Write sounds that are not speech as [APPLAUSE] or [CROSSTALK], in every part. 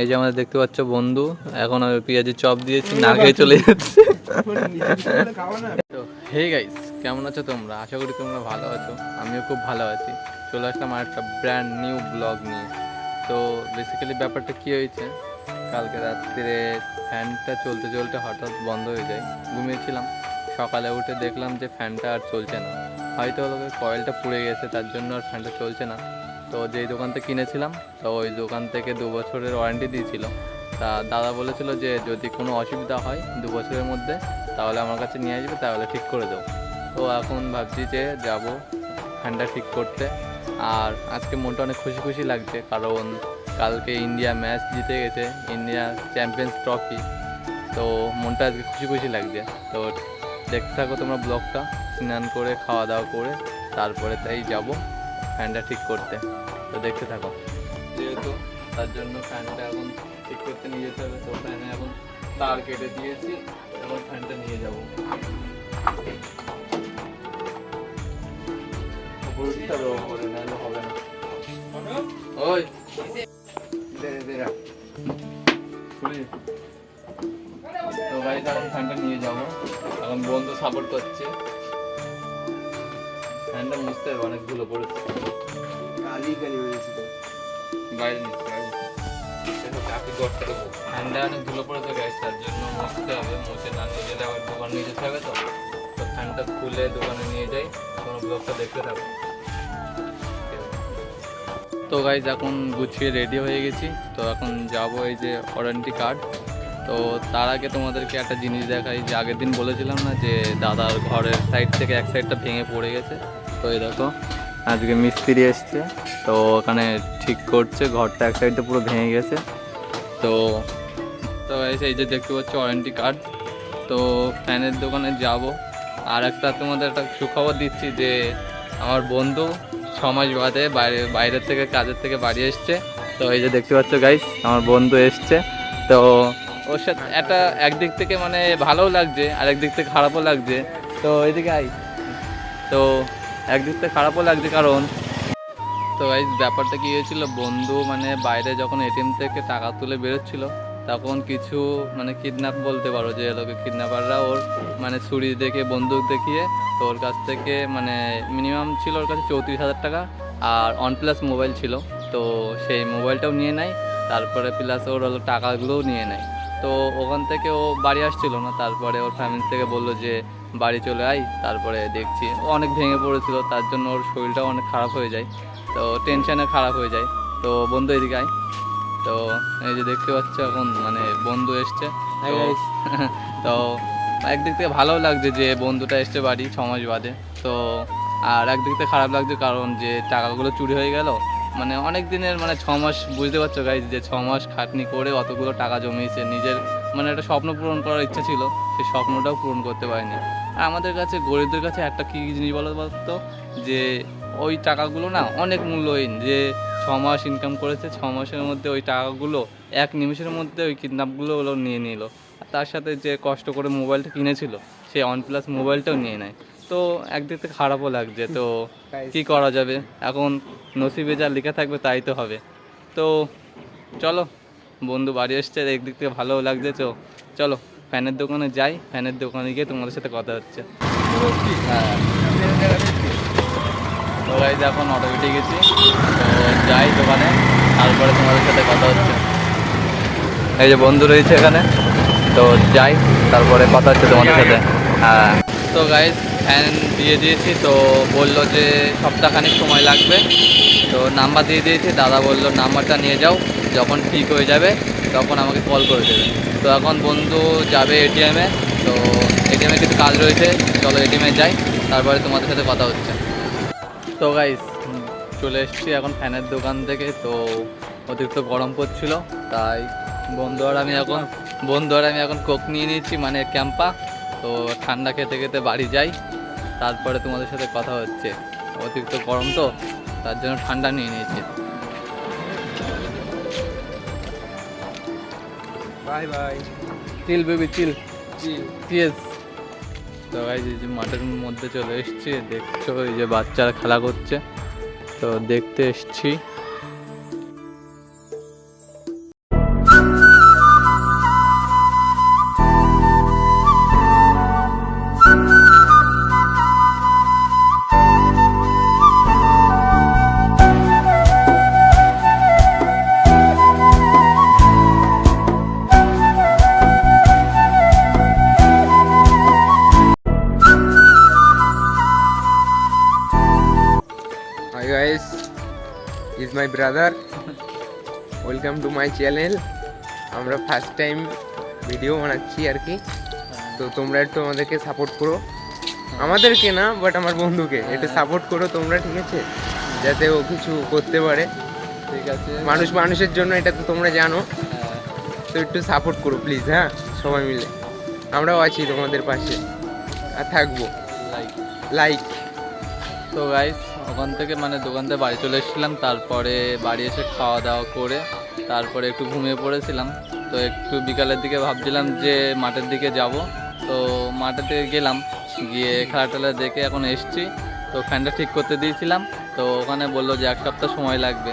এই যে আমাদের দেখতে পাচ্ছ বন্ধু এখন আমি পেঁয়াজের চপ দিয়েছি না খেয়ে চলে যাচ্ছে। তো হে গাইস কেমন আছো তোমরা? আশা করি তোমরা ভালো আছো আমিও খুব ভালো আছি। চলে আসলাম আর একটা ব্র্যান্ড নিউ ব্লগ নিয়ে। তো বেসিক্যালি ব্যাপারটা কী হয়েছে কালকে রাত্রে ফ্যানটা চলতে চলতে হঠাৎ বন্ধ হয়ে যায়। ঘুমিয়েছিলাম সকালে উঠে দেখলাম যে ফ্যানটা আর চলছে না। হয়তো কয়েলটা পুড়ে গেছে তার জন্য আর ফ্যানটা চলছে না। তো যেই দোকান থেকে কিনেছিলাম, তো ওই দোকান থেকে দু বছরের ওয়ারেন্টি দিয়েছিল। তা দাদা বলেছিল যে যদি কোনো অসুবিধা হয় দু বছরের মধ্যে, তাহলে আমার কাছে নিয়ে আসবে, তাহলে ঠিক করে দেবো। তো এখন ভাবছি যে যাব ফ্যানটা ঠিক করতে। আর আজকে মনটা অনেক খুশি খুশি লাগছে, কারণ কালকে ইন্ডিয়া ম্যাচ জিতে গেছে ইন্ডিয়া চ্যাম্পিয়ন্স ট্রফি তো মনটা আজকে খুশি খুশি লাগছে। তো দেখতে থাকো তোমরা ব্লগটা, স্নান করে, খাওয়া দাওয়া করে, তারপরে তাই যাব। ফ্যানটা ঠিক করতে। তো দেখতে থাকো। যেহেতু তার জন্য ফ্যানটা এখন ঠিক করতে নিয়ে যেতে হবে, তো ফ্যানে এখন তার কেটে দিয়েছি এখন ফ্যানটা নিয়ে যাব। হবে না। ওই। তো গাড়ি এখন ফ্যানটা নিয়ে যাব। এখন বন্ধু সাপোর্ট করছে। ফ্যানটা মুছতে হবে অনেক ধুলো পড়েছে। কালি কালি হয়েছে তো। বাইরে নিচ্ছে বাইরে ফ্যানটা অনেক ধুলো পড়েছে গ্যাস তার জন্য মুছতে হবে মুছে না নিয়ে গেলে আবার দোকান নিয়ে যেতে হবে তো। তো ফ্যানটা খুলে দোকানে নিয়ে যাই কোনো ব্লগটা দেখতে থাকো। তো গাইজ এখন গুছিয়ে রেডি হয়ে গেছি। তো এখন যাব এই যে ওয়ারেন্টি কার্ড তো তার আগে তোমাদেরকে একটা জিনিস দেখাই যে আগের দিন বলেছিলাম না যে দাদার ঘরের সাইড থেকে এক সাইডটা ভেঙে পড়ে গেছে। তো এই দেখো। আজকে মিস্ত্রি এসছে তো ওখানে ঠিক করছে ঘরটা এক সাইডটা পুরো ভেঙে গেছে। তো তো এই যে দেখতে পাচ্ছ ওয়ারেন্টি কার্ড তো ফ্যানের দোকানে যাব। আর একটা তোমাদের একটা সুখবর দিচ্ছি যে আমার বন্ধু ছ মাস বাদে বাইরে বাইরের থেকে কাজের থেকে বাড়ি এসছে। তো এই যে দেখতে পাচ্ছ গাইস আমার বন্ধু এসছে। তো ওর সাথে একটা একদিক থেকে মানে ভালোও লাগছে আর একদিক থেকে খারাপও লাগছে। তো এইদিকে আই তো একদিক থেকে খারাপও লাগছে কারণ তো গাইজ ব্যাপারটা কি হয়েছিল, বন্ধু মানে বাইরে যখন এটিএম থেকে টাকা তুলে বেরোচ্ছিল, তখন কিছু মানে কিডন্যাপ বলতে পারো, যে লোকে কিডন্যাপাররা ওর মানে ছুরি দেখে, বন্দুক দেখিয়ে তো ওর কাছ থেকে মানে মিনিমাম ছিল ওর কাছে চৌত্রিশ হাজার টাকা আর অন প্লাস মোবাইল ছিল। তো সেই মোবাইলটাও নিয়ে নেয়, তারপরে প্লাস ওর হলো টাকাগুলোও নিয়ে নেয়। তো ওখান থেকে ও বাড়ি আসছিল না তারপরে ওর ফ্যামিলি থেকে বলল যে বাড়ি চলে আয়। তারপরে দেখছি ও অনেক ভেঙে পড়েছিল তার জন্য ওর শরীরটাও অনেক খারাপ হয়ে যায়। তো টেনশানে খারাপ হয়ে যায়। তো বন্ধু এদিকে আয়। তো এই যে দেখতে পাচ্ছ এখন মানে বন্ধু এসছে। [LAUGHS] তো- একদিক থেকে ভালোও লাগছে যে বন্ধুটা এসছে বাড়ি ছ মাস বাদে। তো আর একদিক থেকে খারাপ লাগছে কারণ যে টাকাগুলো চুরি হয়ে গেল মানে অনেক দিনের মানে ছ মাস, বুঝতে পারছ গাইজ যে ছ মাস খাটনি করে অতগুলো টাকা জমিয়েছে, নিজের মানে একটা স্বপ্ন পূরণ করার ইচ্ছা ছিল সেই স্বপ্নটাও পূরণ করতে পারেনি। আর আমাদের কাছে, গরিবদের কাছে একটা কী জিনিস বলো বলতো যে ওই টাকাগুলো না অনেক মূল্যহীন, যে ছ মাস ইনকাম করেছে, ছ মাসের মধ্যে ওই টাকাগুলো এক নিমিষের মধ্যে ওই কিডন্যাপগুলো ওগুলো নিয়ে নিল। তার সাথে যে কষ্ট করে মোবাইলটা কিনেছিল সেই ওয়ান প্লাস মোবাইলটাও নিয়ে নেয়। তো একদিক থেকে খারাপও লাগছে তো কি করা যাবে? এখন নসিবে যা লেখা থাকবে তাই তো হবে। তো চলো বন্ধু বাড়ি এসছে একদিক থেকে ভালোও লাগছে তো চলো ফ্যানের দোকানে যাই ফ্যানের দোকানে গিয়ে তোমাদের সাথে কথা হচ্ছে। হ্যাঁ। তো গাইজ এখন অটো উঠে গেছি তো যাই দোকানে তারপরে তোমাদের সাথে কথা হচ্ছে। এই যে বন্ধু রয়েছে এখানে তো যাই তারপরে কথা হচ্ছে তোমাদের সাথে। হ্যাঁ। তো গাইজ ফ্যান দিয়ে দিয়েছি, তো বলল যে সপ্তাহখানিক সময় লাগবে। তো নাম্বার দিয়ে দিয়েছি, দাদা বলল, নাম্বারটা নিয়ে যাও, যখন ঠিক হয়ে যাবে, তখন আমাকে কল করে দেবে। তো এখন বন্ধু যাবে এটিএমে তো এটিএমে কিছু কাজ রয়েছে, চলো এটিএমে যাই, তারপরে তোমাদের সাথে কথা হচ্ছে। তো গাইস চলে এসেছি এখন ফ্যানের দোকান থেকে, তো অতিরিক্ত গরম পড়ছিল, তাই বন্ধু আর আমি এখন, বন্ধু আর আমি এখন কোক নিয়ে নিয়েছি মানে ক্যাম্পা তো ঠান্ডা খেতে খেতে বাড়ি যাই তারপরে তোমাদের সাথে কথা হচ্ছে। অতিরিক্ত গরম তো তার জন্য ঠান্ডা নিয়ে নিয়েছি। Bye bye. Chill baby chill চিয়েস তো এই যে মাঠের মধ্যে চলে এসেছি দেখছ এই যে বাচ্চারা খেলা করছে। তো দেখতে এসছি। My brother welcome to my channel আমরা ফার্স্ট টাইম ভিডিও বানাচ্ছি আর কি। তো তোমরা একটু আমাদেরকে সাপোর্ট করো। আমাদেরকে না বাট আমার বন্ধুকে। একটু সাপোর্ট করো তোমরা ঠিক আছে? যাতে ও কিছু করতে পারে। ঠিক আছে। মানুষ মানুষের জন্য এটা তো তোমরা জানো। হ্যাঁ, তো একটু সাপোর্ট করো প্লিজ হ্যাঁ? সবাই মিলে। আমরাও আছি তোমাদের পাশে। আর থাকব। লাইক লাইক তো গাইস ওখান থেকে মানে দোকান থেকে বাড়ি চলে এসেছিলাম, তারপরে বাড়ি এসে খাওয়া দাওয়া করে তারপরে একটু ঘুমিয়ে পড়েছিলাম। তো একটু বিকালের দিকে ভাবছিলাম যে মাঠের দিকে যাব। তো মাঠেতে গেলাম, গিয়ে খেলা টেলা দেখে এখন এসছি। তো ফ্যানটা ঠিক করতে দিয়েছিলাম, তো ওখানে বলল যে এক সপ্তাহ সময় লাগবে।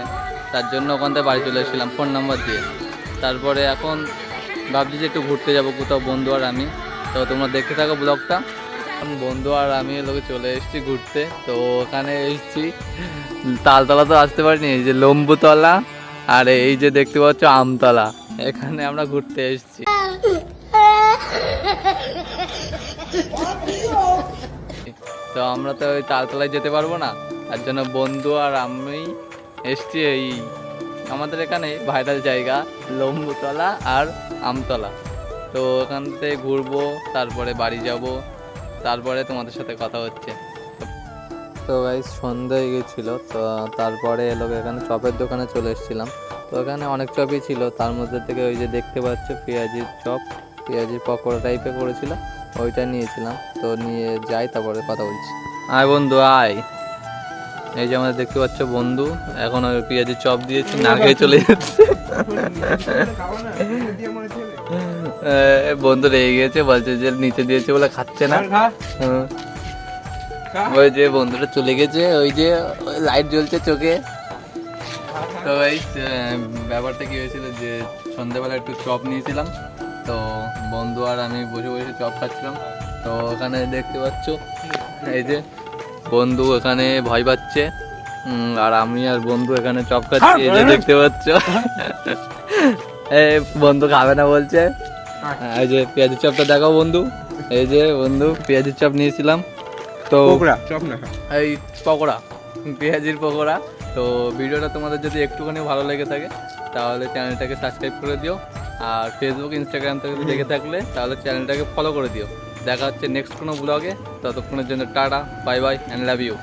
তার জন্য ওখান থেকে বাড়ি চলে এসেছিলাম ফোন নাম্বার দিয়ে। তারপরে এখন ভাবছি যে একটু ঘুরতে যাব কোথাও, বন্ধু আর আমি। তো তোমরা দেখতে থাকো ব্লগটা বন্ধু আর আমি লোকে চলে এসেছি ঘুরতে। তো ওখানে এসেছি। তালতলা তো আসতে পারিনি, এই যে লম্বুতলা আর এই যে দেখতে পাচ্ছ আমতলা। এখানে আমরা ঘুরতে এসেছি। তো আমরা তো ওই তালতলায় যেতে পারব না, তার জন্য বন্ধু আর আমি এসছি এই আমাদের এখানে ভাইরাল জায়গা, লম্বুতলা আর আমতলা। তো ওখান থেকে ঘুরবো, তারপরে বাড়ি যাব। তারপরে তোমাদের সাথে কথা হচ্ছে। তো ভাই সন্ধ্যা হয়ে গেছিল তো তারপরে এলো এখানে চপের দোকানে চলে এসেছিলাম। তো এখানে অনেক চপই ছিল তার মধ্যে থেকে ওই যে দেখতে পাচ্ছ পেঁয়াজির চপ পেঁয়াজির পকোড়া টাইপে করেছিল ওইটা নিয়েছিলাম। তো নিয়ে যাই তারপরে কথা বলছি। আয় বন্ধু আয়। এই যে আমাদের দেখতে পাচ্ছ বন্ধু এখন ওই পেঁয়াজির চপ দিয়েছি না খেয়ে চলে যাচ্ছে। [LAUGHS] [LAUGHS] বন্ধু রেগে গেছে বলছে যে নিচে দিয়েছে বলে খাচ্ছে না। ওই যে বন্ধুটা চলে গেছে ওই যে লাইট জ্বলছে চোখে। তো এই ব্যাপারটা কি হয়েছিল যে সন্ধ্যেবেলা একটু চপ নিয়েছিলাম তো বন্ধু আর আমি বসে বসে চপ খাচ্ছিলাম। তো ওখানে দেখতে পাচ্ছ এই যে বন্ধু এখানে ভয় পাচ্ছে আর আমি আর বন্ধু এখানে চপ খাচ্ছি এই যে দেখতে পাচ্ছ। এই বন্ধু খাবে না বলছে। এই যে পেঁয়াজের চপটা দেখাও বন্ধু। এই যে বন্ধু পেঁয়াজের চপ নিয়েছিলাম। তো চপ না। এই পকোড়া পেঁয়াজির পকোড়া। তো ভিডিওটা তোমাদের যদি একটুখানি ভালো লেগে থাকে তাহলে চ্যানেলটাকে সাবস্ক্রাইব করে দিও। আর ফেসবুক ইনস্টাগ্রাম থেকে দেখে থাকলে তাহলে চ্যানেলটাকে ফলো করে দিও। দেখা হচ্ছে নেক্সট কোনো ব্লগে ততক্ষণের জন্য tata bye bye and love you